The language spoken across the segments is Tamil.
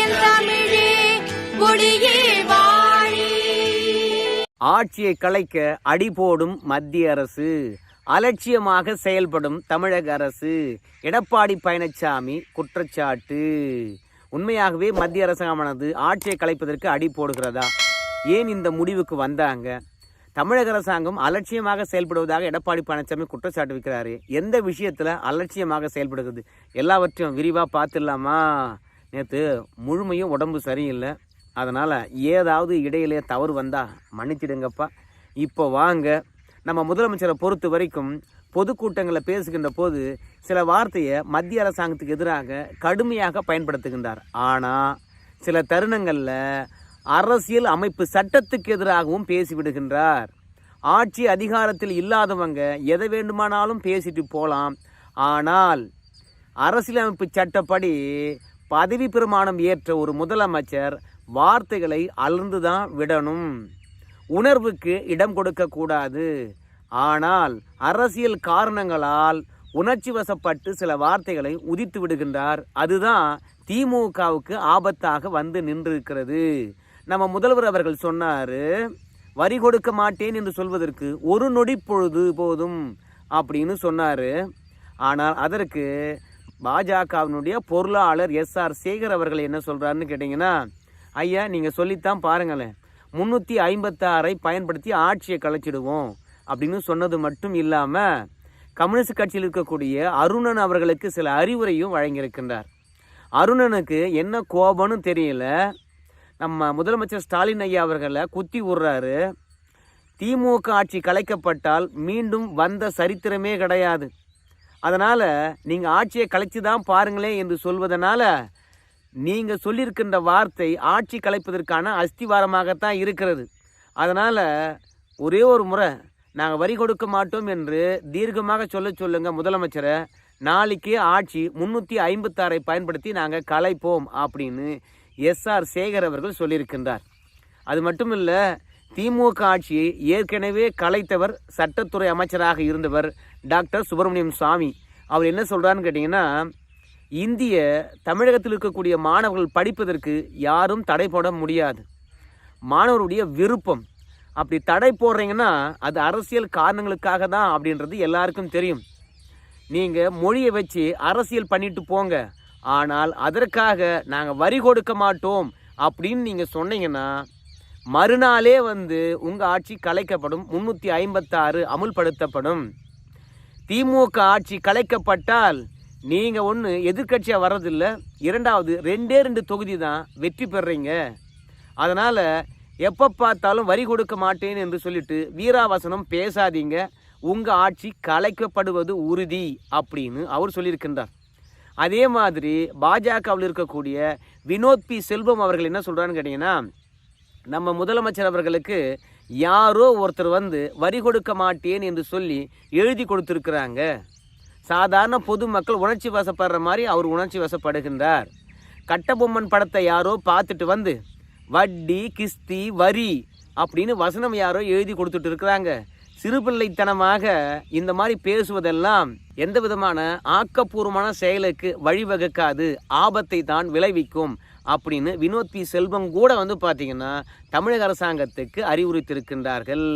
என் தமிழே மொழியே வாழி. ஆட்சியை கலைக்க அடி போடும் மத்திய அரசு அலட்சியமாக செயல்படும் தமிழக அரசு எடப்பாடி பழனிசாமி குற்றச்சாட்டு. உண்மையாகவே மத்திய அரசாங்கமானது ஆட்சியை கலைப்பதற்கு அடி போடுகிறதா? ஏன் இந்த முடிவுக்கு வந்தாங்க? தமிழக அரசாங்கம் அலட்சியமாக செயல்படுவதாக எடப்பாடி பழனிசாமி குற்றச்சாட்டு வைக்கிறாரு. எந்த விஷயத்தில் அலட்சியமாக செயல்படுகிறது? எல்லாவற்றையும் விரிவாக பார்த்துடலாமா? நேற்று முழுமையும் உடம்பு சரியில்லை. அதனால் ஏதாவது இடையிலே தவறு வந்தால் மன்னிச்சிடுங்கப்பா. இப்போ வாங்க நம்ம முதலமைச்சரை பொறுத்த வரைக்கும் பொதுக்கூட்டங்களை பேசுகின்ற போது சில வார்த்தையை மத்திய அரசாங்கத்துக்கு எதிராக கடுமையாக பயன்படுத்துகின்றார். ஆனால் சில தருணங்களில் அரசியல் அமைப்பு சட்டத்துக்கு எதிராகவும் பேசிவிடுகின்றார் ஆட்சி அதிகாரத்தில் இல்லாதவங்க எதை வேண்டுமானாலும் பேசிட்டு போகலாம் ஆனால் அரசியலமைப்பு சட்டப்படி பதவி பிரமாணம் ஏற்ற ஒரு முதலமைச்சர் வார்த்தைகளை அலர்ந்து தான் விடணும். உணர்வுக்கு இடம் கொடுக்கக்கூடாது ஆனால் அரசியல் காரணங்களால் உணர்ச்சி வசப்பட்டு சில வார்த்தைகளை உதித்து விடுகின்றார். அதுதான் திமுகவுக்கு ஆபத்தாக வந்து நின்றிருக்கிறது. நம்ம முதல்வர் அவர்கள் சொன்னார் வரி கொடுக்க மாட்டேன் என்று சொல்வதற்கு ஒரு நொடி பொழுது போதும் அப்படின்னு சொன்னார். ஆனால் அதற்கு பாஜகவினுடைய பொருளாளர் எஸ் ஆர் சேகர் அவர்கள் என்ன சொல்கிறாருன்னு கேட்டிங்கன்னா ஐயா நீங்கள் சொல்லித்தான் பாருங்களேன். முந்நூற்றி ஐம்பத்தாறை பயன்படுத்தி ஆட்சியை கலைச்சிடுவோம் அப்படின்னு சொன்னது மட்டும் இல்லாமல் கம்யூனிஸ்ட் கட்சியில் இருக்கக்கூடிய அருணன் அவர்களுக்கு சில அறிவுரையும் வழங்கியிருக்கின்றார். அருணனுக்கு என்ன கோபம்னு தெரியல. நம்ம முதலமைச்சர் ஸ்டாலின் ஐயா அவர்களை குத்தி விடுறாரு. திமுக ஆட்சி கலைக்கப்பட்டால் மீண்டும் வந்த சரித்திரமே கிடையாது. அதனால் நீங்கள் ஆட்சியை கலைச்சி தான் பாருங்களேன் என்று சொல்வதனால் நீங்கள் சொல்லியிருக்கின்ற வார்த்தை ஆட்சி கலைப்பதற்கான அஸ்திவாரமாகத்தான் இருக்கிறது. அதனால் ஒரே ஒரு முறை நாங்கள் வரி கொடுக்க மாட்டோம் என்று தீர்க்கமாக சொல்ல சொல்லுங்கள் முதலமைச்சரை. நாளைக்கு ஆட்சி முந்நூற்றி ஐம்பத்தாறை பயன்படுத்தி நாங்கள் கலைப்போம் அப்படின்னு எஸ்ஆர் சேகர் அவர்கள் சொல்லியிருக்கின்றார். அது மட்டும் இல்லை திமுக ஆட்சியை ஏற்கனவே கலைத்தவர் சட்டத்துறை அமைச்சராக இருந்தவர் டாக்டர் சுப்பிரமணியம் சுவாமி அவர் என்ன சொல்கிறான்னு கேட்டிங்கன்னா இந்திய தமிழகத்தில் இருக்கக்கூடிய மாணவர்கள் படிப்பதற்கு யாரும் தடை போட முடியாது. மாணவருடைய விருப்பம். அப்படி தடை போடுறீங்கன்னா அது அரசியல் காரணங்களுக்காக தான் அப்படின்றது எல்லாருக்கும் தெரியும். நீங்கள் மொழியை வச்சு அரசியல் பண்ணிட்டு போங்க. ஆனால் அதற்காக நாங்கள் வரி கொடுக்க மாட்டோம் அப்படின்னு நீங்கள் சொன்னீங்கன்னா மறுநாளே வந்து உங்கள் ஆட்சி கலைக்கப்படும். முன்னூற்றி ஐம்பத்தாறு அமுல்படுத்தப்படும். திமுக ஆட்சி கலைக்கப்பட்டால் நீங்கள் ஒன்று எதிர்க்கட்சியாக வர்றதில்லை. இரண்டாவது ரெண்டே ரெண்டு தொகுதி தான் வெற்றி பெறுறீங்க அதனால் எப்போ பார்த்தாலும் வரி கொடுக்க மாட்டேன் என்று சொல்லிட்டு வீராவசனம் பேசாதீங்க. உங்கள் ஆட்சி கலைக்கப்படுவது உறுதி அப்படின்னு அவர் சொல்லியிருக்கின்றார். அதே மாதிரி பாஜகவில் இருக்கக்கூடிய வினோத் பி செல்வம் அவர்கள் என்ன சொல்கிறான்னு கேட்டிங்கன்னா நம்ம முதலமைச்சர் அவர்களுக்கு யாரோ ஒருத்தர் வந்து வரி கொடுக்க மாட்டேன் என்று சொல்லி எழுதி கொடுத்துருக்குறாங்க. சாதாரண பொதுமக்கள் உணர்ச்சி வசப்படுற மாதிரி அவர் உணர்ச்சி வசப்படுகின்றார். கட்டபொம்மன் படத்தை யாரோ பார்த்துட்டு வந்து வட்டி கிஸ்தி வரி அப்படின்னு வசனம் யாரோ எழுதி கொடுத்துட்டு இருக்கிறாங்க. சிறுபிள்ளைத்தனமாக இந்த மாதிரி பேசுவதெல்லாம் எந்த விதமான ஆக்கப்பூர்வமான செயலுக்கு வழிவகுக்காது. ஆபத்தை தான் விளைவிக்கும். அப்படின்னு வினோத் பி. செல்வம் கூட வந்து பார்த்திங்கன்னா தமிழக அரசாங்கத்துக்கு அறிவுறுத்தியிருக்கின்றார்கள்.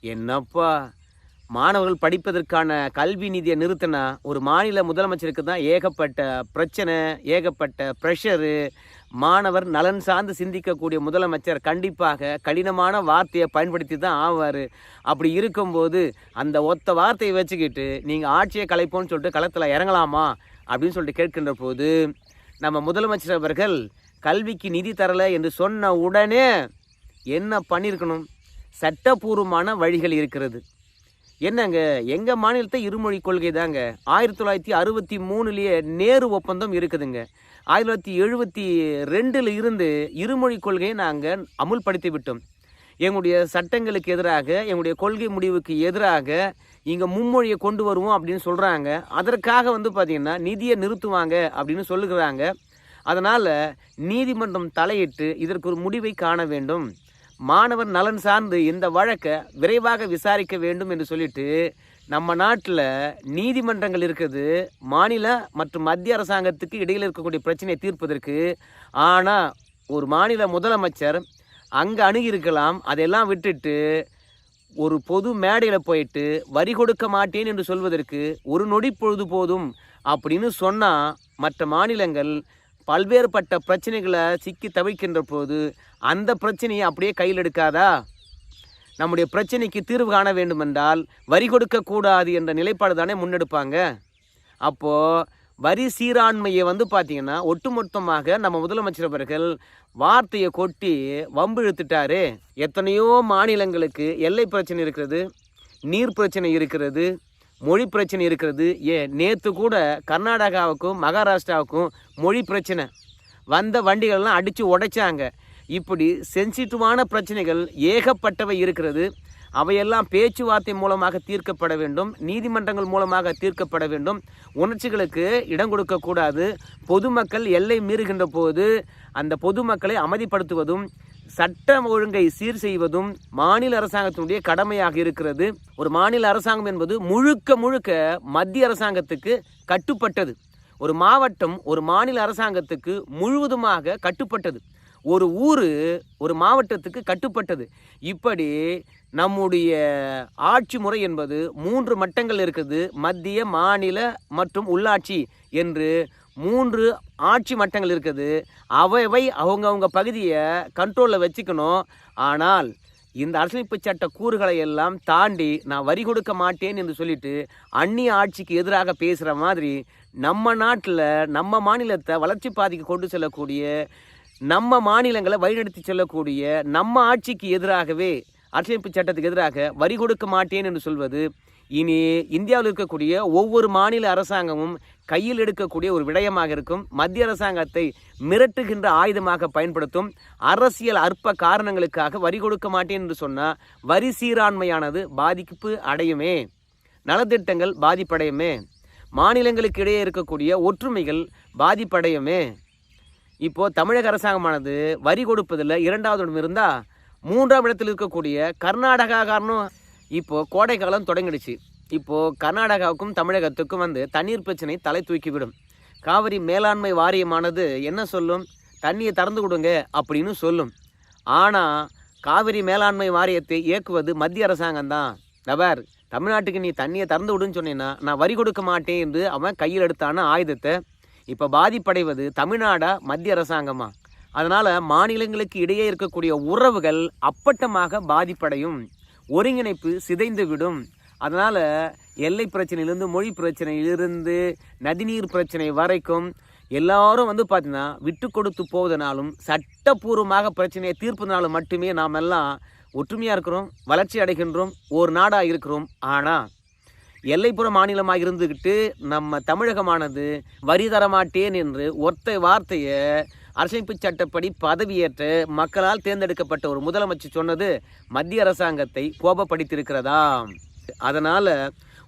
என்னப்பா? மாணவர்கள் படிப்பதற்கான கல்வி நிதியை நிறுத்தினா ஒரு மாநில முதலமைச்சருக்கு தான் ஏகப்பட்ட பிரச்சனை ஏகப்பட்ட ப்ரெஷரு மாணவர் நலன் சார்ந்து சிந்திக்கக்கூடிய முதலமைச்சர் கண்டிப்பாக கடினமான வார்த்தையை பயன்படுத்தி தான் ஆவார். அப்படி இருக்கும்போது அந்த ஒத்த வார்த்தையை வச்சுக்கிட்டு நீங்கள் ஆட்சியை கலைப்போன்னு சொல்லிட்டு களத்தில் இறங்கலாமா? அப்படின்னு சொல்லிட்டு கேட்கின்ற போது நம்ம முதலமைச்சர் அவர்கள் கல்விக்கு நிதி தரலை என்று சொன்ன உடனே என்ன பண்ணியிருக்கணும் சட்டபூர்வமான வழிகள் இருக்கிறது. என்னங்க? எங்கள் மாநிலத்தை இருமொழி கொள்கை தாங்க. ஆயிரத்தி தொள்ளாயிரத்தி அறுபத்தி மூணுலேயே நேரு ஒப்பந்தம் இருக்குதுங்க. ஆயிரத்தி தொள்ளாயிரத்தி எழுபத்தி ரெண்டில் இருந்து இருமொழி கொள்கையை நாங்கள் அமுல்படுத்தி விட்டோம். எங்களுடைய சட்டங்களுக்கு எதிராக எங்களுடைய கொள்கை முடிவுக்கு எதிராக இங்கே மும்மொழியை கொண்டு வருவோம் அப்படின்னு சொல்கிறாங்க அதற்காக வந்து பார்த்திங்கன்னா நிதியை நிறுத்துவாங்க அப்படின்னு சொல்லுகிறாங்க. அதனால் நீதிமன்றம் தலையிட்டு இதற்கு ஒரு முடிவை காண வேண்டும். மாணவர் நலன் சார்ந்து இந்த வழக்கை விரைவாக விசாரிக்க வேண்டும் என்று சொல்லிட்டு நம்ம நாட்டில் நீதிமன்றங்கள் இருக்குது. மாநில மற்றும் மத்திய அரசாங்கத்துக்கு இடையில் இருக்கக்கூடிய பிரச்சனையை தீர்ப்பதற்கு. ஆனால் ஒரு மாநில முதலமைச்சர் அங்கே அணுகியிருக்கலாம். அதெல்லாம் விட்டுட்டு ஒரு பொது மேடையில் போயிட்டு வரி கொடுக்க மாட்டேன் என்று சொல்வதற்கு ஒரு நொடி பொழுது போதும் அப்படின்னு சொன்னால் மற்ற மாநிலங்கள் பல்வேறுபட்ட பிரச்சனைகளை சிக்கி தவிக்கின்ற போது அந்த பிரச்சனையை அப்படியே கையில் எடுக்காதா? நம்முடைய பிரச்சனைக்கு தீர்வு காண வேண்டுமென்றால் வரி கொடுக்கக்கூடாது என்ற நிலைப்பாடு தானே முன்னெடுப்பாங்க. அப்போது வரி சீராண்மையை வந்து பார்த்தீங்கன்னா ஒட்டுமொத்தமாக நம்ம முதலமைச்சர் அவர்கள் வார்த்தையை கொட்டி வம்பு இழுத்துட்டாரு. எத்தனையோ மாநிலங்களுக்கு எல்லை பிரச்சனை இருக்கிறது நீர் பிரச்சனை இருக்கிறது மொழி பிரச்சனை இருக்கிறது. ஏ நேற்று கூட கர்நாடகாவுக்கும் மகாராஷ்டிராவுக்கும் மொழி பிரச்சனை. வந்த வண்டிகள்லாம் அடித்து உடைச்சாங்க. இப்படி சென்சிட்டிவான பிரச்சனைகள் ஏகப்பட்டவை இருக்கிறது. அவையெல்லாம் பேச்சுவார்த்தை மூலமாக தீர்க்கப்பட வேண்டும் நீதிமன்றங்கள் மூலமாக தீர்க்கப்பட வேண்டும். உணர்ச்சிகளுக்கு இடம் கொடுக்கக்கூடாது பொதுமக்கள் எல்லை மீறுகின்ற போது அந்த பொதுமக்களை அமைதிப்படுத்துவதும் சட்டம் ஒழுங்கை சீர் செய்வதும் மாநில அரசாங்கத்தினுடைய கடமையாக இருக்கிறது. ஒரு மாநில அரசாங்கம் என்பது முழுக்க முழுக்க மத்திய அரசாங்கத்துக்கு கட்டுப்பட்டது. ஒரு மாவட்டம் ஒரு மாநில அரசாங்கத்துக்கு முழுவதுமாக கட்டுப்பட்டது. ஒரு ஊர் ஒரு மாவட்டத்துக்கு கட்டுப்பட்டது. இப்படி நம்முடைய ஆட்சி முறை என்பது மூன்று மட்டங்கள் இருக்குது. மத்திய மாநில மற்றும் உள்ளாட்சி என்று மூன்று ஆட்சி மட்டங்கள் இருக்குது. அவைவை அவங்கவுங்க பகுதியை கண்ட்ரோலில் வச்சுக்கணும். ஆனால் இந்த அரசியலமைப்பு சட்ட கூறுகளை எல்லாம் தாண்டி நான் வரி கொடுக்க மாட்டேன் என்று சொல்லிட்டு அந்நிய ஆட்சிக்கு எதிராக பேசுகிற மாதிரி நம்ம நாட்டில் நம்ம மாநிலத்தை வளர்ச்சி பாதைக்கு கொண்டு செல்லக்கூடிய நம்ம மாநிலங்களை வழிநடத்தி செல்லக்கூடிய நம்ம ஆட்சிக்கு எதிராகவே அரசியலமைப்பு சட்டத்துக்கு எதிராக வரி கொடுக்க மாட்டேன் என்று சொல்வது இனி இந்தியாவில் இருக்கக்கூடிய ஒவ்வொரு மாநில அரசாங்கமும் கையில் எடுக்கக்கூடிய ஒரு விடயமாக இருக்கும். மத்திய அரசாங்கத்தை மிரட்டுகின்ற ஆயுதமாக பயன்படுத்தும். அரசியல் அற்ப காரணங்களுக்காக வரி கொடுக்க மாட்டேன் என்று சொன்னால் வரி சீராண்மையானது பாதிப்பு அடையுமே. நலத்திட்டங்கள் பாதிப்படையுமே. மாநிலங்களுக்கு இடையே இருக்கக்கூடிய ஒற்றுமைகள் பாதிப்படையுமே. இப்போது தமிழக அரசாங்கமானது வரி கொடுப்பதில் இரண்டாவது இடம் இருந்தால் மூன்றாம் இடத்தில் இருக்கக்கூடிய கர்நாடகா காரணம் இப்போது கோடை காலம் தொடங்கிடுச்சு. இப்போது கர்நாடகாவுக்கும் தமிழகத்துக்கும் வந்து தண்ணீர் பிரச்சனை தலை தூக்கிவிடும். காவிரி மேலாண்மை வாரியமானது என்ன சொல்லும்? தண்ணியை திறந்து கொடுங்க அப்படின்னு சொல்லும். ஆனால் காவிரி மேலாண்மை வாரியத்தை இயக்குவது மத்திய அரசாங்கம் தான். நபர் தமிழ்நாட்டுக்கு நீ தண்ணியை திறந்து விடுன்னு சொன்னீங்கன்னா நான் வரி கொடுக்க மாட்டேன் என்று அவன் கையில் எடுத்தான ஆயுதத்தை இப்போ பாதிப்படைவது தமிழ்நாடா மத்திய அரசாங்கமா? அதனால் மாநிலங்களுக்கு இடையே இருக்கக்கூடிய உறவுகள் அப்பட்டமாக பாதிப்படையும். ஒருங்கிணைப்பு சிதைந்து விடும் அதனால் எல்லை பிரச்சனையிலிருந்து மொழி பிரச்சனையிலிருந்து நதிநீர் பிரச்சனை வரைக்கும் எல்லாரும் வந்து பார்த்தீங்கன்னா விட்டு கொடுத்து போவதனாலும் சட்டப்பூர்வமாக பிரச்சனையை தீர்ப்பதனாலும் மட்டுமே நாம் எல்லாம் ஒற்றுமையாக இருக்கிறோம் வளர்ச்சி அடைகின்றோம் ஒரு நாடாக இருக்கிறோம். ஆனால் எல்லைப்புற மாநிலமாக இருந்துக்கிட்டு நம்ம தமிழகமானது வரி தரமாட்டேன் என்று ஒத்த வார்த்தையை அரசமைப்பு சட்டப்படி பதவியேற்ற மக்களால் தேர்ந்தெடுக்கப்பட்ட ஒரு முதலமைச்சர் சொன்னது மத்திய அரசாங்கத்தை கோபப்படுத்தியிருக்கிறதா அதனால்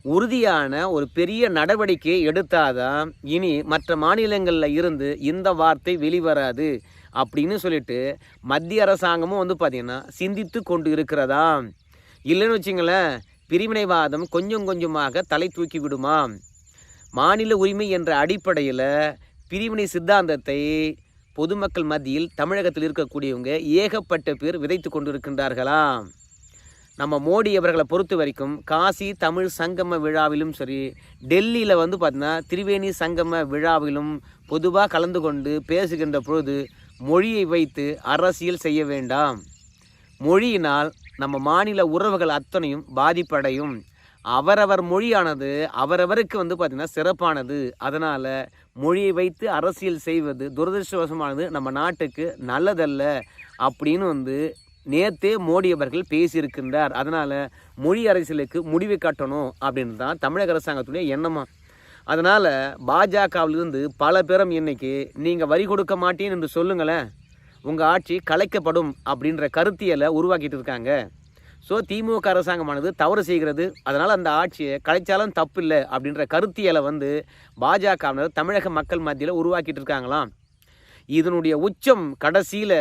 உறுதியான ஒரு பெரிய நடவடிக்கை எடுத்தாதான் இனி மற்ற மாநிலங்களில் இருந்து இந்த வார்த்தை வெளிவராது அப்படின்னு சொல்லிட்டு மத்திய அரசாங்கமும் வந்து பார்த்திங்கன்னா சிந்தித்து கொண்டு இருக்கிறதா இல்லைன்னு வச்சிங்களேன் பிரிவினைவாதம் கொஞ்சம் கொஞ்சமாக தலை தூக்கி விடுமா? மாநில உரிமை என்ற அடிப்படையில் பிரிவினை சித்தாந்தத்தை பொதுமக்கள் மத்தியில் தமிழகத்தில் இருக்கக்கூடியவங்க ஏகப்பட்ட பேர் விதைத்து கொண்டிருக்கின்றார்களாம் நம்ம மோடி அவர்களை பொறுத்த வரைக்கும் காசி தமிழ் சங்கம விழாவிலும் சரி டெல்லியில் வந்து பார்த்தீங்கன்னா திரிவேணி சங்கம விழாவிலும் பொதுவாக கலந்து கொண்டு பேசுகின்ற பொழுது மொழியை வைத்து அரசியல் செய்ய வேண்டாம். மொழியினால் நம்ம மாநில உறவுகள் அத்தனையும் பாதிப்படையும். அவரவர் மொழியானது அவரவருக்கு வந்து பார்த்திங்கன்னா சிறப்பானது. அதனால் மொழியை வைத்து அரசியல் செய்வது துரதிருஷ்டவசமானது நம்ம நாட்டுக்கு நல்லதல்ல அப்படின்னு வந்து நேத்தே மோடி அவர்கள் பேசியிருக்கின்றார். அதனால் மொழி அரசியலுக்கு முடிவு கட்டணும் அப்படின்னு தான் தமிழக அரசாங்கத்துடைய எண்ணமாக அதனால் பாஜகவிலிருந்து பல பேரும் இன்றைக்கி நீங்கள் வரி கொடுக்க மாட்டேன் என்று சொல்லுங்களேன். உங்கள் ஆட்சி கலைக்கப்படும் அப்படின்ற கருத்தியலை உருவாக்கிட்டு இருக்காங்க. ஸோ திமுக அரசாங்கமானது தவறு செய்கிறது. அதனால் அந்த ஆட்சியை கலைச்சாலும் தப்பு இல்லை அப்படின்ற கருத்தியலை வந்து பாஜகவினர் தமிழக மக்கள் மத்தியில் உருவாக்கிட்டு இருக்காங்களாம். இதனுடைய உச்சம் கடைசியில்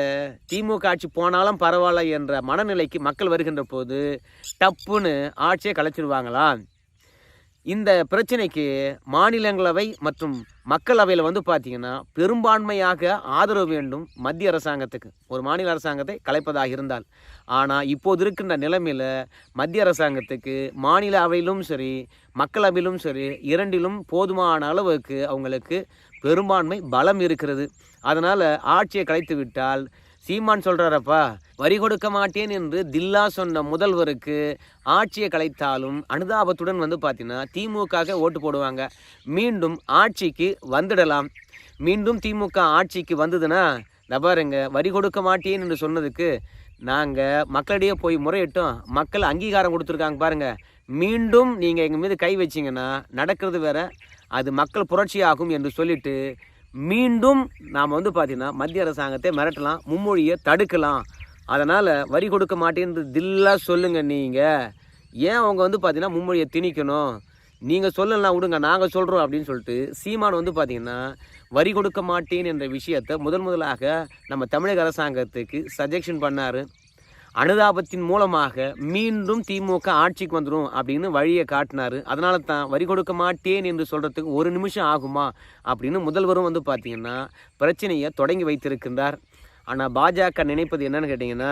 திமுக ஆட்சி போனாலும் பரவாயில்ல என்ற மனநிலைக்கு மக்கள் வருகின்ற போது டப்புன்னு ஆட்சியை கலைச்சிடுவாங்களாம் இந்த பிரச்சனைக்கு மாநிலங்களவை மற்றும் மக்களவையில் வந்து பார்த்தீங்கன்னா பெரும்பான்மையாக ஆதரவு வேண்டும் மத்திய அரசாங்கத்துக்கு. ஒரு மாநில அரசாங்கத்தை கலைப்பதாக இருந்தால். ஆனால் இப்போது இருக்கின்ற நிலைமையில் மத்திய அரசாங்கத்துக்கு மாநில அவையிலும் சரி மக்களவையிலும் சரி இரண்டிலும் போதுமான அளவுக்கு அவங்களுக்கு பெரும்பான்மை பலம் இருக்கிறது. அதனால் ஆட்சியை கலைத்து விட்டால் சீமான் சொல்கிறாரப்பா வரி கொடுக்க மாட்டேன் என்று தில்லா சொன்ன முதல்வருக்கு ஆட்சியை கலைத்தாலும் அனுதாபத்துடன் வந்து பார்த்தீங்கன்னா திமுக ஓட்டு போடுவாங்க. மீண்டும் ஆட்சிக்கு வந்துடலாம். மீண்டும் திமுக ஆட்சிக்கு வந்ததுன்னா பாருங்க வரி கொடுக்க மாட்டேன் என்று சொன்னதுக்கு நாங்கள் மக்களிடையே போய் முறையிட்டோம். மக்கள் அங்கீகாரம் கொடுத்துருக்காங்க பாருங்கள் மீண்டும் நீங்கள் எங்கள் மீது கை வச்சிங்கன்னா நடக்கிறது வேற. அது மக்கள் புரட்சி ஆகும் என்று சொல்லிட்டு மீண்டும் நாம் வந்து பார்த்தீங்கன்னா மத்திய அரசாங்கத்தை மிரட்டலாம் மும்மொழியை தடுக்கலாம். அதனால் வரி கொடுக்க மாட்டேன்னு தில்லாக சொல்லுங்கள் நீங்கள் ஏன் அவங்க வந்து பார்த்தீங்கன்னா மும்மொழியை திணிக்கணும்? நீங்கள் சொல்லலாம் விடுங்க நாங்கள் சொல்கிறோம் அப்படின்னு சொல்லிட்டு சீமான் வந்து பார்த்தீங்கன்னா வரி கொடுக்க மாட்டேன் என்ற விஷயத்தை முதல் முதலாக நம்ம தமிழக அரசாங்கத்துக்கு சஜெக்ஷன் பண்ணார். அனுதாபத்தின் மூலமாக மீண்டும் திமுக ஆட்சிக்கு வந்துடும் அப்படின்னு வழியை காட்டினார். அதனால தான் வரி கொடுக்க மாட்டேன் என்று சொல்கிறதுக்கு ஒரு நிமிஷம் ஆகுமா அப்படின்னு முதல்வரும் வந்து பார்த்தீங்கன்னா பிரச்சனையை தொடங்கி வைத்திருக்கின்றார். ஆனால் பாஜக நினைப்பது என்னன்னு கேட்டிங்கன்னா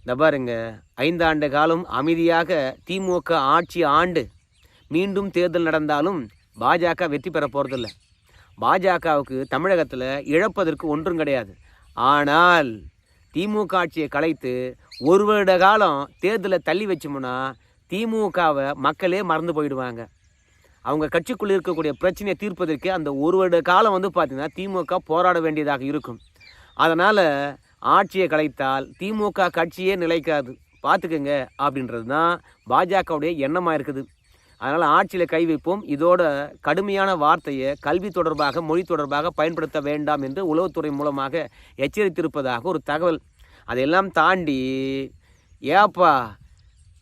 இந்த பாருங்க ஐந்தாண்டு காலம் அமைதியாக திமுக ஆட்சி ஆண்டு மீண்டும் தேர்தல் நடந்தாலும் பாஜக வெற்றி பெற போகிறதில்ல பாஜகவுக்கு தமிழகத்தில் இழப்பதற்கு ஒன்றும் கிடையாது. ஆனால் திமுக ஆட்சியை கலைத்து ஒரு வருட காலம் தேர்தலை தள்ளி வச்சோம்னா திமுகவை மக்களே மறந்து போயிடுவாங்க. அவங்க கட்சிக்குள்ளே இருக்கக்கூடிய பிரச்சனையை தீர்ப்பதற்கு அந்த ஒரு வருட காலம் வந்து பார்த்திங்கன்னா திமுக போராட வேண்டியதாக இருக்கும். அதனால் ஆட்சியை கலைத்தால் திமுக கட்சியே நிலைக்காது. பார்த்துக்குங்க அப்படின்றது தான் பாஜகவுடைய எண்ணமாக இருக்குது. அதனால் ஆட்சியில் கை வைப்போம். இதோட கடுமையான வார்த்தையை கல்வி தொடர்பாக மொழி தொடர்பாக பயன்படுத்த வேண்டாம் என்று உளவுத்துறை மூலமாக எச்சரித்திருப்பதாக ஒரு தகவல். அதையெல்லாம் தாண்டி ஏப்பா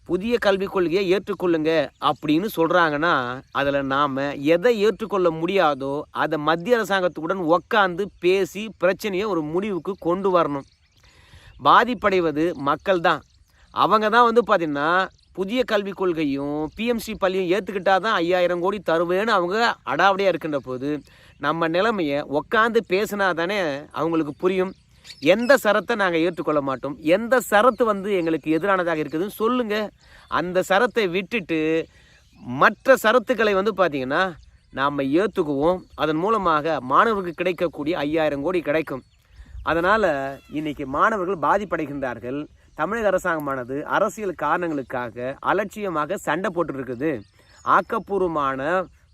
புதிய கல்விக் கொள்கையை ஏற்றுக்கொள்ளுங்க அப்படின்னு சொல்கிறாங்கன்னா அதில் நாம் எதை ஏற்றுக்கொள்ள முடியாதோ அதை மத்திய அரசாங்கத்துடன் உக்காந்து பேசி பிரச்சனையை ஒரு முடிவுக்கு கொண்டு வரணும். பாதிப்படைவது மக்கள் தான் அவங்க தான் வந்து பார்த்திங்கன்னா புதிய கல்விக் கொள்கையும் பிஎம்சி பள்ளியும் ஏற்றுக்கிட்டா தான் ஐயாயிரம் கோடி தருவேன்னு அவங்க அடாவடியாக இருக்கின்ற போது நம்ம நிலைமையை உக்காந்து பேசினா தானே அவங்களுக்கு புரியும். எந்த சரத்தை நாங்கள் ஏற்றுக்கொள்ள மாட்டோம்? எந்த சரத்து வந்து எங்களுக்கு எதிரானதாக இருக்குதுன்னு சொல்லுங்கள் அந்த சரத்தை விட்டுட்டு மற்ற சரத்துக்களை வந்து பார்த்திங்கன்னா நாம் ஏற்றுக்குவோம் அதன் மூலமாக மாணவருக்கு கிடைக்கக்கூடிய ஐயாயிரம் கோடி கிடைக்கும். அதனால் இன்றைக்கி மாணவர்கள் பாதிப்படைகின்றார்கள். தமிழக அரசாங்கமானது அரசியல் காரணங்களுக்காக அலட்சியமாக சண்டை போட்டுருக்குது. ஆக்கப்பூர்வமான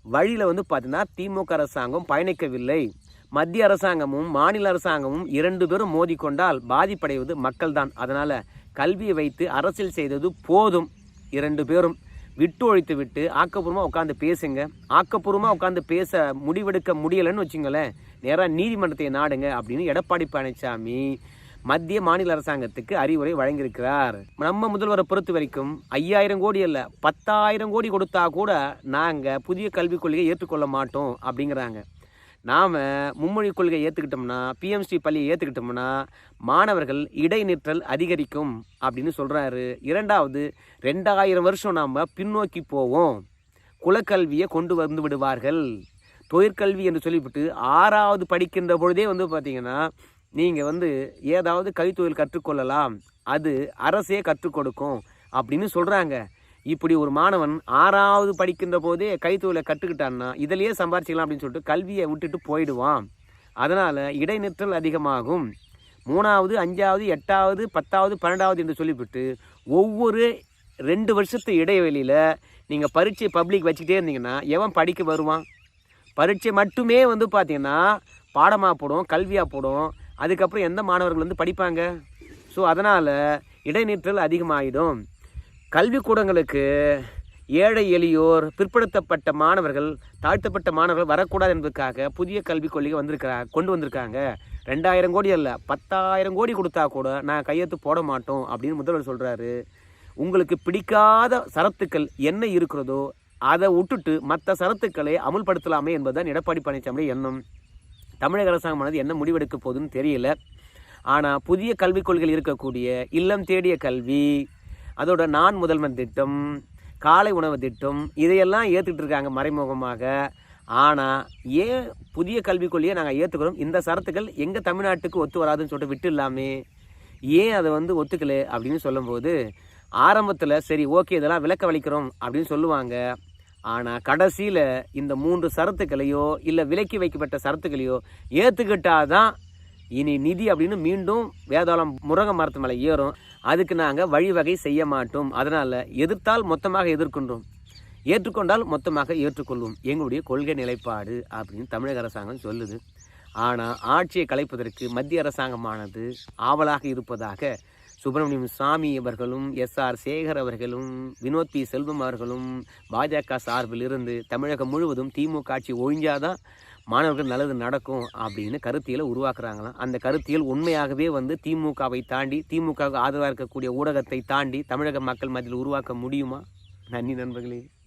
வழியில் வந்து பார்த்தீங்கன்னா திமுக அரசாங்கம் பயணிக்கவில்லை. மத்திய அரசாங்கமும் மாநில அரசாங்கமும் இரண்டு பேரும் மோதிக்கொண்டால் பாதிப்படைவது மக்கள்தான். அதனால் கல்வியை வைத்து அரசியல் செய்தது போதும் இரண்டு பேரும். விட்டு ஒழித்து விட்டு ஆக்கப்பூர்வமாக உட்காந்து பேசுங்க. ஆக்கப்பூர்வமாக உட்காந்து பேச முடிவெடுக்க முடியலைன்னு வச்சுங்களேன் நேராக நீதிமன்றத்தை நாடுங்க அப்படின்னு எடப்பாடி பழனிசாமி மத்திய மாநில அரசாங்கத்துக்கு அறிவுரை வழங்கியிருக்கிறார். நம்ம முதல்வரை பொறுத்த வரைக்கும் ஐயாயிரம் கோடி அல்ல பத்தாயிரம் கோடி கொடுத்தா கூட நாங்கள் புதிய கல்விக் கொள்கையை ஏற்றுக்கொள்ள மாட்டோம் அப்படிங்கிறாங்க. நாம் மும்மொழி கொள்கையை ஏற்றுக்கிட்டோம்னா பிஎம்சி பள்ளியை ஏற்றுக்கிட்டோம்னா மாணவர்கள் இடைநிற்றல் அதிகரிக்கும் அப்படின்னு சொல்கிறாரு இரண்டாவது ரெண்டாயிரம் வருஷம் நாம் பின்னோக்கி போவோம். குலக்கல்வியை கொண்டு வந்து விடுவார்கள். தொழிற்கல்வி என்று சொல்லிவிட்டு ஆறாவது படிக்கின்ற பொழுதே வந்து பார்த்திங்கன்னா நீங்கள் வந்து ஏதாவது கைத்தொழில் கற்றுக்கொள்ளலாம். அது அரசே கற்றுக் கொடுக்கும் அப்படின்னு சொல்கிறாங்க இப்படி ஒரு மாணவன் ஆறாவது படிக்கின்ற போதே கைத்தொழிலை கற்றுக்கிட்டான்னா இதிலேயே சம்பாரிச்சிக்கலாம் அப்படின்னு சொல்லிட்டு கல்வியை விட்டுட்டு போயிடுவான். அதனால் இடைநிற்றல் அதிகமாகும். மூணாவது அஞ்சாவது எட்டாவது பத்தாவது பன்னெண்டாவது என்று சொல்லிவிட்டு ஒவ்வொரு ரெண்டு வருஷத்து இடைவெளியில் நீங்கள் பரீட்சை பப்ளிக் வச்சுக்கிட்டே இருந்தீங்கன்னா எவன் படிக்க வருவான்? பரீட்சை மட்டுமே வந்து பார்த்தீங்கன்னா பாடமாக போடும் கல்வியாக போடும். அதுக்கப்புறம் எந்த மாணவர்கள் வந்து படிப்பாங்க? ஸோ அதனால் இடைநிற்றல் அதிகமாகிடும் கல்விக்கூடங்களுக்கு ஏழை எளியோர் பிற்படுத்தப்பட்ட மாணவர்கள் தாழ்த்தப்பட்ட மாணவர்கள் வரக்கூடாது என்பதற்காக புதிய கல்விக் கொள்கை வந்திருக்கிறா கொண்டு வந்திருக்காங்க. ரெண்டாயிரம் கோடி அல்ல பத்தாயிரம் கோடி கொடுத்தா கூட நான் கையெழுத்து போட மாட்டோம் அப்படின்னு முதல்வர் சொல்கிறாரு உங்களுக்கு பிடிக்காத சரத்துக்கள் என்ன இருக்கிறதோ அதை விட்டுட்டு மற்ற சரத்துக்களை அமுல்படுத்தலாமே என்பதுதான் எடப்பாடி பழனிசாமி எண்ணம். தமிழக அரசாங்கமானது என்ன முடிவெடுக்க போகுதுன்னு தெரியல. ஆனால் புதிய கல்விக் கொள்கைகள் இருக்கக்கூடிய இல்லம் தேடிய கல்வி அதோட நான் முதல்வன் திட்டம் காலை உணவு திட்டம் இதையெல்லாம் ஏற்றுக்கிட்டு இருக்காங்க மறைமுகமாக. ஆனால் ஏன் புதிய கல்விக் கொள்கையை நாங்கள் ஏற்றுக்கிறோம் இந்த சரத்துக்கள் எங்கள் தமிழ்நாட்டுக்கு ஒத்து வராதுன்னு சொல்லிட்டு விட்டு இல்லாமே ஏன் அதை வந்து ஒத்துக்கல அப்படின்னு சொல்லும்போது ஆரம்பத்தில் சரி ஓகே இதெல்லாம் விளக்க வலிக்கிறோம் அப்படின்னு சொல்லுவாங்க. ஆனால் கடைசியில் இந்த மூன்று சரத்துக்களையோ இல்லை விலக்கி வைக்கப்பட்ட சரத்துக்களையோ ஏற்றுக்கிட்டாதான் இனி நிதி அப்படின்னு மீண்டும் வேதாளம் முருங்கை மரத்து மேலே ஏறும். அதுக்கு நாங்கள் வழிவகை செய்ய மாட்டோம். அதனால் எதிர்த்தால் மொத்தமாக எதிர்கொண்டோம் ஏற்றுக்கொண்டால் மொத்தமாக ஏற்றுக்கொள்வோம் எங்களுடைய கொள்கை நிலைப்பாடு அப்படின்னு தமிழக அரசாங்கம் சொல்லுது. ஆனால் ஆட்சியை கலைப்பதற்கு மத்திய அரசாங்கமானது ஆவலாக இருப்பதாக சுப்பிரமணியம் சாமி அவர்களும் எஸ். ஆர். சேகர் அவர்களும் வினோத் பி. செல்வம் அவர்களும் பாஜக சார்பில் இருந்து தமிழகம் முழுவதும் திமுக ஆட்சி ஒழிஞ்சாதான் மாணவர்கள் நல்லது நடக்கும் அப்படின்னு கருத்தியலை உருவாக்குறாங்களாம். அந்த கருத்தியல் உண்மையாகவே வந்து திமுகவை தாண்டி திமுகவுக்கு ஆதரவாக இருக்கக்கூடிய ஊடகத்தை தாண்டி தமிழக மக்கள் மத்தியில் உருவாக்க முடியுமா? நன்றி நண்பர்களே.